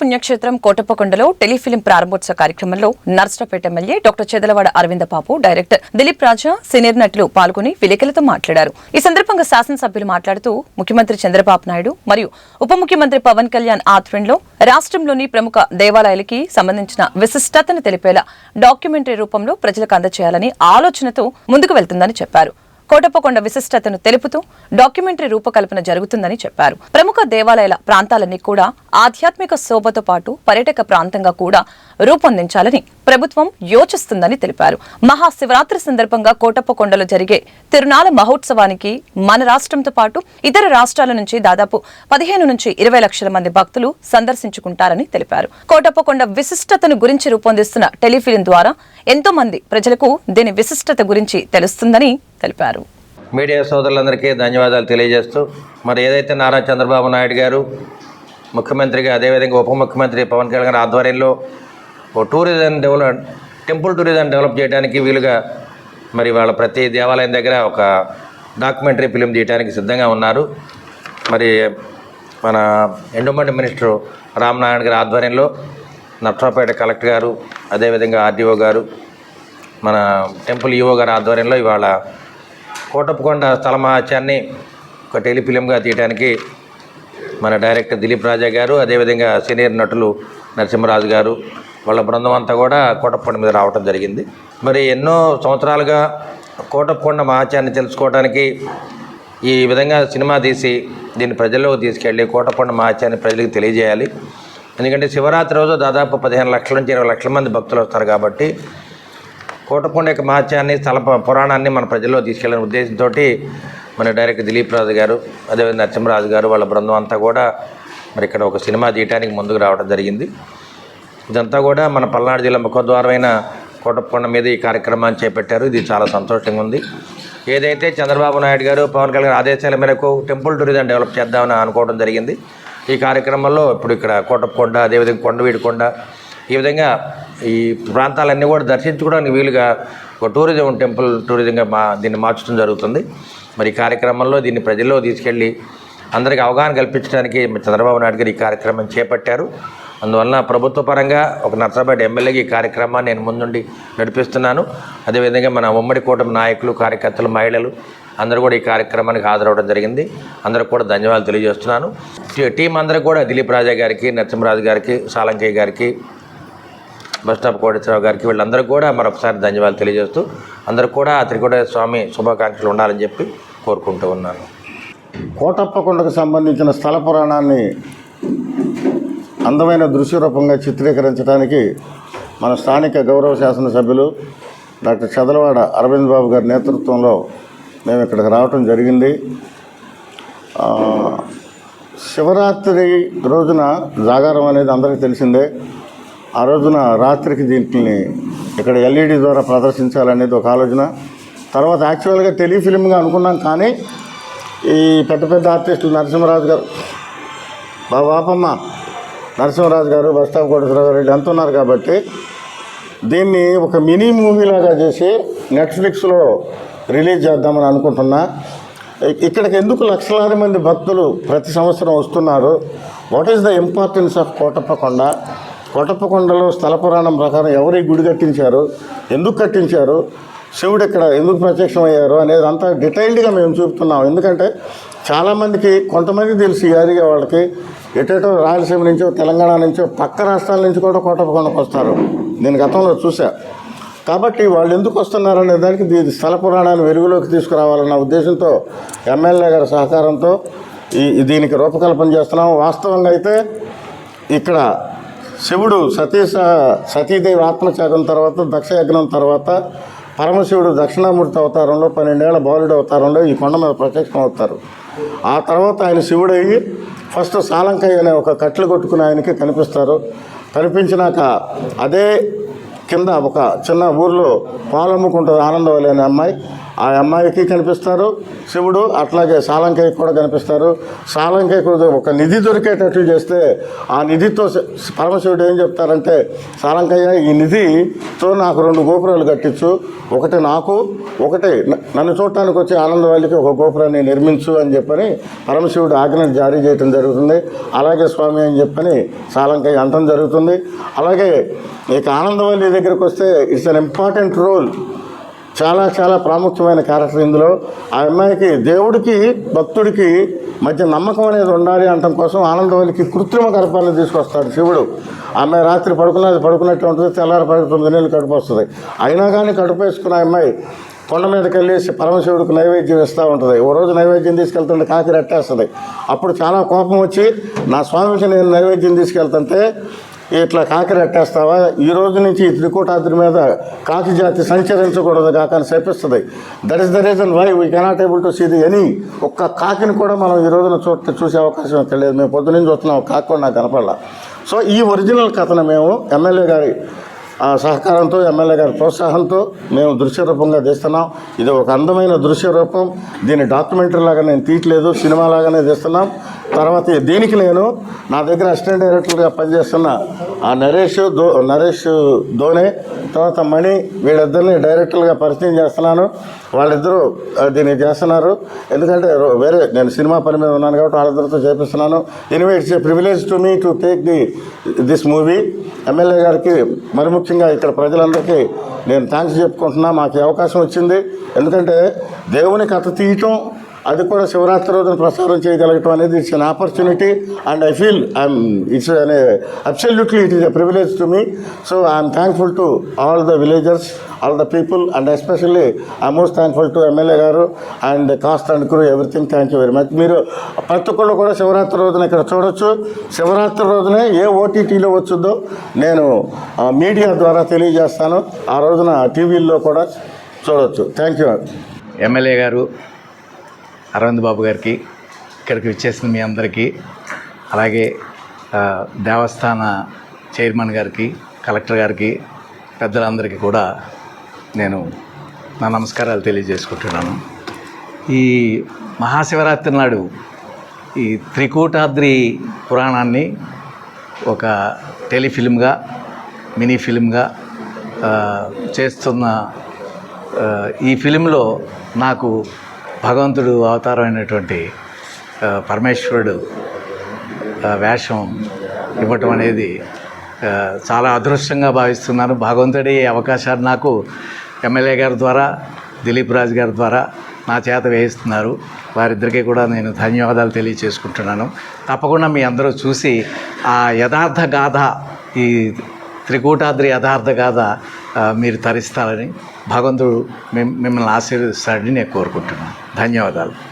పుణ్యక్షేత్రం కోటప్పకొండలో టెలిఫిలిం ప్రారంభోత్సవ కార్యక్రమంలో Narasaraopeta MLA doctor Chadalawada Aravinda Babu director Dileep Raja senior నటులు పాల్గొని విలేకరులతో మాట్లాడారు. ఈ సందర్భంగా శాసనసభ్యులు మాట్లాడుతూ ముఖ్యమంత్రి చంద్రబాబు నాయుడు మరియు ఉప ముఖ్యమంత్రి పవన్ కళ్యాణ్ ఆధ్వర్యంలో రాష్ట్రంలోని ప్రముఖ దేవాలయాలకి సంబంధించిన విశిష్టతను తెలిపేలా డాక్యుమెంటరీ రూపంలో ప్రజలకు అందజేయాలని ఆలోచనతో ముందుకు వెళ్తుందని చెప్పారు. కోటప్పకొండ విశిష్టతను తెలుపుతూ డాక్యుమెంటరీ రూపకల్పన జరుగుతుందని చెప్పారు. ప్రముఖ దేవాలయాల ప్రాంతాలన్నీ కూడా ఆధ్యాత్మిక శోభతో పాటు పర్యాటక ప్రాంతంగా కూడా రూపొందించాలని ప్రభుత్వం యోచిస్తుందని తెలిపారు. మహాశివరాత్రి సందర్భంగా కోటప్పకొండలో జరిగే తిరునాళ మహోత్సవానికి మన రాష్ట్రంతో పాటు ఇతర రాష్ట్రాల నుంచి దాదాపు పదిహేను నుంచి ఇరవై లక్షల మంది భక్తులు సందర్శించుకుంటారని తెలిపారు. కోటప్పకొండ విశిష్టతను గురించి రూపొందిస్తున్న టెలిఫిలిం ద్వారా ఎంతో మంది ప్రజలకు దీని విశిష్టత గురించి తెలుస్తుందని తెలిపారు. మీడియా సోదరులందరికీ ధన్యవాదాలు తెలియజేస్తూ మరి ఏదైతే నారా చంద్రబాబు నాయుడు గారు ముఖ్యమంత్రిగా అదేవిధంగా ఉప ముఖ్యమంత్రి పవన్ కళ్యాణ్ గారి ఆధ్వర్యంలో ఓ tourism develop temple tourism develop చేయడానికి వీలుగా మరి వాళ్ళ ప్రతి దేవాలయం దగ్గర ఒక డాక్యుమెంటరీ ఫిలిం తీయడానికి సిద్ధంగా ఉన్నారు. మరి మన ఎండోమెంట్ మినిస్టర్ రామనారాయణ గారి ఆధ్వర్యంలో నట్రాపేట కలెక్టర్ గారు అదేవిధంగా ఆర్డీఓ గారు మన టెంపుల్ ఈఓ గారి ఆధ్వర్యంలో ఇవాళ కోటప్పకొండ స్థలమహాత్యాన్ని ఒక టెలిఫిలింగా తీయడానికి మన డైరెక్టర్ దిలీప్ రాజా గారు అదేవిధంగా సీనియర్ నటులు నరసింహరాజు గారు వాళ్ళ బృందం అంతా కూడా కోటప్పకొండ మీద రావడం జరిగింది. మరి ఎన్నో సంవత్సరాలుగా కోటప్పకొండ మహాత్యాన్ని తెలుసుకోవడానికి ఈ విధంగా సినిమా తీసి దీన్ని ప్రజల్లోకి తీసుకెళ్ళి కోటప్పకొండ మహాత్యాన్ని ప్రజలకు తెలియజేయాలి. ఎందుకంటే శివరాత్రి రోజు దాదాపు పదిహేను లక్షల నుంచి ఇరవై లక్షల మంది భక్తులు వస్తారు కాబట్టి కోటకొండ యొక్క మహత్యాన్ని స్థల పురాణాన్ని మన ప్రజల్లో తీసుకెళ్ళిన ఉద్దేశంతో మన డైరెక్టర్ దిలీప్ రాజు గారు అదేవిధంగా నరసింహరాజు గారు వాళ్ళ బృందం అంతా కూడా మరి ఇక్కడ ఒక సినిమా తీయడానికి ముందుకు రావడం జరిగింది. ఇదంతా కూడా మన పల్నాడు జిల్లా ముఖద్వారమైన కోటప్పకొండ మీద ఈ కార్యక్రమాన్ని చేపట్టారు. ఇది చాలా సంతోషంగా ఉంది. ఏదైతే చంద్రబాబు నాయుడు గారు పవన్ కళ్యాణ్ ఆదేశాల మేరకు టెంపుల్ టూరిజం డెవలప్ చేద్దామని అనుకోవడం జరిగింది. ఈ కార్యక్రమంలో ఇప్పుడు ఇక్కడ కోటప్పకొండ అదేవిధంగా కొండవీడికొండ ఈ విధంగా ఈ ప్రాంతాలన్నీ కూడా దర్శించుకోవడానికి వీలుగా ఒక టూరిజం టెంపుల్ టూరిజంగా మా దీన్ని మార్చడం జరుగుతుంది. మరి ఈ కార్యక్రమంలో దీన్ని ప్రజల్లో తీసుకెళ్ళి అందరికీ అవగాహన కల్పించడానికి చంద్రబాబు నాయుడు గారు ఈ కార్యక్రమం చేపట్టారు. అందువలన ప్రభుత్వ పరంగా ఒక నర్సాపేట ఎమ్మెల్యేకి ఈ కార్యక్రమాన్ని నేను ముందుండి నడిపిస్తున్నాను. అదేవిధంగా మన ఉమ్మడి కూటమి నాయకులు కార్యకర్తలు మహిళలు అందరూ కూడా ఈ కార్యక్రమానికి హాజరవడం జరిగింది. అందరికి కూడా ధన్యవాదాలు తెలియజేస్తున్నాను. టీం అందరూ కూడా దిలీప్ రాజా గారికి నరసింహరాజు గారికి సాలంకయ్య గారికి బస్ స్టాప్ కోటేశ్వరరావు గారికి వీళ్ళందరూ కూడా మరొకసారి ధన్యవాదాలు తెలియజేస్తూ అందరూ కూడా ఆ త్రికోట స్వామి శుభాకాంక్షలు ఉండాలని చెప్పి కోరుకుంటూ ఉన్నాను. కోటప్పకొండకు సంబంధించిన స్థల పురాణాన్ని అందమైన దృశ్యరూపంగా చిత్రీకరించడానికి మన స్థానిక గౌరవ శాసనసభ్యులు డాక్టర్ చదలవాడ అరవింద్ బాబు గారి నేతృత్వంలో మేము ఇక్కడికి రావటం జరిగింది. శివరాత్రి రోజున జాగారం అనేది అందరికీ తెలిసిందే. ఆ రోజున రాత్రికి దీంట్ని ఇక్కడ ఎల్ఈడి ద్వారా ప్రదర్శించాలనేది ఒక ఆలోచన. తర్వాత యాక్చువల్గా టెలిఫిల్మ్గా అనుకున్నాం కానీ ఈ పెద్ద పెద్ద ఆర్టిస్టులు నరసింహరాజు గారు బాబు బాపమ్మ నరసింహరాజు గారు బస్టాప్ కోటేశ్వరరావు గారు వీళ్ళు ఎంత ఉన్నారు కాబట్టి దీన్ని ఒక మినీ మూవీ లాగా చేసి నెట్ఫ్లిక్స్లో రిలీజ్ చేద్దామని అనుకుంటున్నా. ఇక్కడికి ఎందుకు లక్షలాది మంది భక్తులు ప్రతి సంవత్సరం వస్తున్నారు? What is the importance of Kotappakonda? కొటప్పకొండలో స్థల పురాణం ప్రకారం ఎవరి గుడి కట్టించారు? ఎందుకు కట్టించారు? శివుడు ఇక్కడ ఎందుకు ప్రత్యక్షమయ్యారు? అనేది అంతా డీటెయిల్డ్గా మేము చూపుతున్నాం. ఎందుకంటే చాలామందికి కొంతమంది తెలుసు ఈ వాళ్ళకి. ఎటేటో రాయలసీమ నుంచో తెలంగాణ నుంచో పక్క రాష్ట్రాల నుంచి కూడా కొటప్పకొండకు వస్తారు. నేను గతంలో చూసా కాబట్టి వాళ్ళు ఎందుకు వస్తున్నారు అనే దానికి దీని స్థల పురాణాన్ని వెలుగులోకి తీసుకురావాలన్న ఉద్దేశంతో ఎమ్మెల్యే గారి సహకారంతో ఈ ఈ దీనికి రూపకల్పన చేస్తున్నాం. వాస్తవంగా అయితే ఇక్కడ శివుడు సతీ సతీదేవి ఆత్మత్యాగం తర్వాత దక్షయజ్ఞం తర్వాత పరమశివుడు దక్షిణామూర్తి అవతారంలో పన్నెండేళ్ళ బాలుడు అవతారంలో ఈ కొండ మీద ప్రత్యక్షం అవుతారు. ఆ తర్వాత ఆయన శివుడయ్యి ఫస్ట్ సాలంకయ్య అనే ఒక కట్లు కొట్టుకుని ఆయనకి కనిపిస్తారు. కనిపించినాక అదే కింద ఒక చిన్న ఊర్లో పాలమ్ముకుంటుంది ఆనందవల్లి అనే అమ్మాయి. ఆ అమ్మాయికి కనిపిస్తారు శివుడు అట్లాగే సాలంకాయకి కూడా కనిపిస్తారు. సాలంకాయకు ఒక నిధి దొరికేటట్లు చేస్తే ఆ నిధితో పరమశివుడు ఏం చెప్తారంటే సాలంకయ్య ఈ నిధితో నాకు రెండు గోపురాలు కట్టించు. ఒకటి నాకు ఒకటి నన్ను చూడటానికి వచ్చే ఆనందవాళ్ళకి ఒక గోపురాన్ని నిర్మించు అని చెప్పని పరమశివుడు ఆజ్ఞ జారీ చేయటం జరుగుతుంది. అలాగే స్వామి అని చెప్పని సాలంకయ్య అంటం జరుగుతుంది. అలాగే ఇక ఆనందవల్లి దగ్గరికి వస్తే ఇట్స్ అన్ ఇంపార్టెంట్ రోల్. చాలా చాలా ప్రాముఖ్యమైన క్యారెక్టర్ ఇందులో. ఆ అమ్మాయికి దేవుడికి భక్తుడికి మధ్య నమ్మకం అనేది ఉండాలి అనటం కోసం ఆనందవల్లికి కృత్రిమ గర్భాన్ని తీసుకొస్తాడు శివుడు. అమ్మాయి రాత్రి పడుకున్నది పడుకున్నట్టు ఉంటుంది తెల్లారి పడి తొమ్మిది నెలలు కడుపు వస్తుంది. అయినా కానీ కడుపు వేసుకున్న అమ్మాయి కొండ మీదకి వెళ్ళేసి పరమశివుడికి నైవేద్యం ఇస్తూ ఉంటుంది. ఓ రోజు నైవేద్యం తీసుకెళ్తుంటే కాకి రెట్టేస్తుంది. అప్పుడు చాలా కోపం వచ్చి నా స్వామికి నేను నైవేద్యం తీసుకెళ్తుంటే ఇట్లా కాకి రెట్టేస్తావా ఈ రోజు నుంచి ఈ త్రికూటాద్రి మీద కాకి జాతి సంచరించకూడదు కాక అని చెప్పిస్తుంది. That is the reason why we cannot able to see the any ఒక్క కాకిని కూడా మనం ఈ రోజున చూ చూసే అవకాశం తెలియదు. లేదు మేము పొద్దునుంచి నుంచి ఒక కాకి కూడా నాకు కనపడాల. సో ఈ ఒరిజినల్ కథను మేము ఎమ్మెల్యే గారి సహకారంతో ఎమ్మెల్యే గారి ప్రోత్సాహంతో మేము దృశ్య రూపంగా తీస్తున్నాం. ఇది ఒక అందమైన దృశ్య రూపం. దీన్ని డాక్యుమెంటరీ లాగా నేను తీయట్లేదు సినిమా లాగానే తీస్తున్నాం. తర్వాత దీనికి నేను నా దగ్గర అసిస్టెంట్ డైరెక్టర్గా పనిచేస్తున్న ఆ నరేష్ దో నరేష్ ధోనే తర్వాత మణి వీళ్ళిద్దరిని డైరెక్టర్గా పరిచయం చేస్తున్నాను. వాళ్ళిద్దరూ దీన్ని చేస్తున్నారు. ఎందుకంటే వేరే నేను సినిమా పని మీద ఉన్నాను కాబట్టి వాళ్ళిద్దరితో చేపిస్తున్నాను. Anyway it's a privilege to me to take the this movie MLA గారికి మరి ముఖ్యంగా ఇక్కడ ప్రజలందరికీ నేను థ్యాంక్స్ చెప్పుకుంటున్నా. మాకు అవకాశం వచ్చింది. ఎందుకంటే దేవుని కథ తీయటం అది కూడా శివరాత్రి రోజున ప్రసారం చేయగలగటం అనేది it's an opportunity and I feel I'm it's అనే absolutely it is a privilege to me so I'm thankful to all the villagers all the people and especially I most thankful to MLA గారు and cast and crew everything thank you very much మీరు ప్రతి ఒక్కళ్ళు కూడా శివరాత్రి రోజున ఇక్కడ చూడొచ్చు. శివరాత్రి రోజునే ఏ ఓటీటీలో వచ్చుద్దో నేను మీడియా ద్వారా తెలియజేస్తాను. ఆ రోజున టీవీల్లో కూడా చూడొచ్చు. థ్యాంక్ యూ ఎమ్మెల్యే గారు అరవింద్ బాబు గారికి ఇక్కడికి విచ్చేసిన మీ అందరికీ అలాగే దేవస్థాన చైర్మన్ గారికి కలెక్టర్ గారికి పెద్దలందరికీ కూడా నేను నా నమస్కారాలు తెలియజేసుకుంటున్నాను. ఈ మహాశివరాత్రి నాడు ఈ త్రికూటాద్రి పురాణాన్ని ఒక టెలిఫిల్మ్గా మినీ ఫిల్మ్గా చేస్తున్న ఈ ఫిలింలో నాకు భగవంతుడు అవతారమైనటువంటి పరమేశ్వరుడు వేషం ఇవ్వటం అనేది చాలా అదృష్టంగా భావిస్తున్నాను. భగవంతుడి అవకాశాన్ని నాకు ఎమ్మెల్యే గారి ద్వారా దిలీప్ రాజు గారి ద్వారా నా చేత వేయిస్తున్నారు. వారిద్దరికీ కూడా నేను ధన్యవాదాలు తెలియచేసుకుంటున్నాను. తప్పకుండా మీ అందరూ చూసి ఆ యథార్థ గాథ ఈ త్రికూటాద్రి యథార్థ గాథ మీరు తరిస్తారని భగవంతుడు మిమ్ మిమ్మల్ని ఆశీర్వదిస్తాడని నేను కోరుకుంటున్నాను. ధన్యవాదాలు.